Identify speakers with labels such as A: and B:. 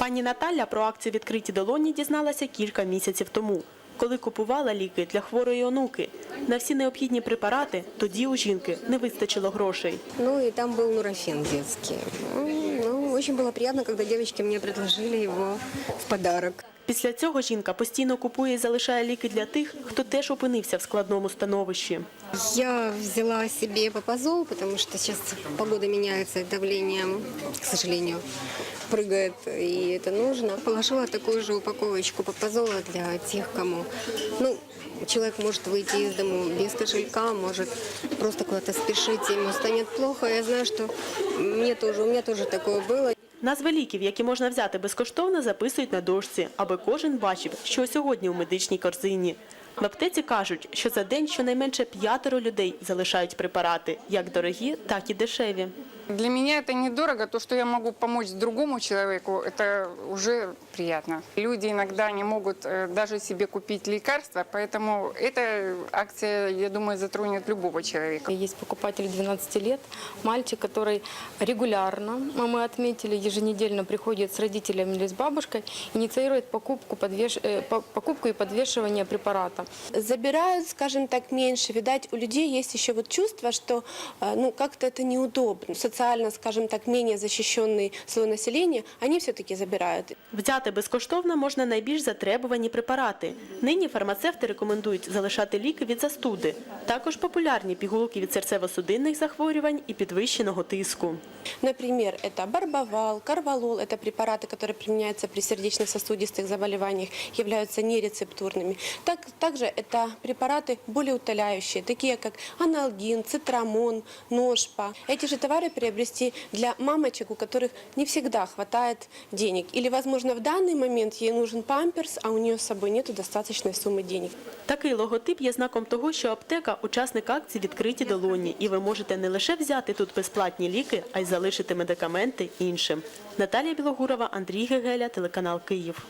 A: Пані Наталя про акцію відкриті долоні дізналася кілька місяців тому, коли купувала ліки для хворої онуки. На всі необхідні препарати тоді у жінки не вистачило грошей.
B: Ну і там був нурофен дитячий. М, Ну, дуже було приємно, коли дівчатки мені предложили його в подарок.
A: Після цього жінка постійно купує і залишає ліки для тих, хто теж опинився в складному становищі.
B: Я взяла себе попозол, потому что сейчас погода меняется, и давление, к сожалению, прыгает, и это нужно. Положила такую же упаковочку попозола для тех, кому, ну, человек может выйти из дому без кошелька, может просто куда-то спешить, ему станет плохо. Я знаю, что мне тоже, у меня тоже такое было.
A: Назви ліків, які можна взяти безкоштовно, записують на дошці, аби кожен бачив, що сьогодні у медичній корзині. В аптеці кажуть, що за день щонайменше п'ятеро людей залишають препарати, як дорогі, так і дешеві.
C: Для меня это недорого. То, что я могу помочь другому человеку, это уже приятно. Люди иногда не могут э, даже себе купить лекарства, поэтому эта акция, я думаю, затронет любого человека.
D: Есть покупатель 12 лет, мальчик, который регулярно, а мы отметили, еженедельно приходит с родителями или с бабушкой, инициирует покупку, подвеш... э, по- покупку и подвешивание препарата.
E: забирают, скажем так, меньше. Видать, у людей есть еще вот чувство, что э, ну, как-то это неудобно. Социально, скажем так, менее защищенный слой населения, они все-таки забирают.
A: Взяти безкоштовно можна найбільш затребувані препарати. Нині фармацевти рекомендують залишати ліки від застуди. Також популярні пігулки від серцево-судинних захворювань і підвищеного тиску.
E: Например, это барбовал, карвалол, это препараты, которые применяются при сердечно-сосудистых заболеваниях, являются нерецептурными. Так, также это препараты более утоляющие, такие как аналгин, цитрамон, ножпа. Эти же товары приобрести для мамочек, у которых не всегда хватает денег. Или, возможно, в данный момент ей нужен памперс, а у нее с собой нет достаточной суммы денег.
A: Такий логотип є знаком того, що аптека – учасник акції «Відкриті долоні», і ви можете не лише взяти тут безплатні ліки, а й залишити медикаменти іншим. Наталія Білогурова, Андрій Гегеля, телеканал «Київ».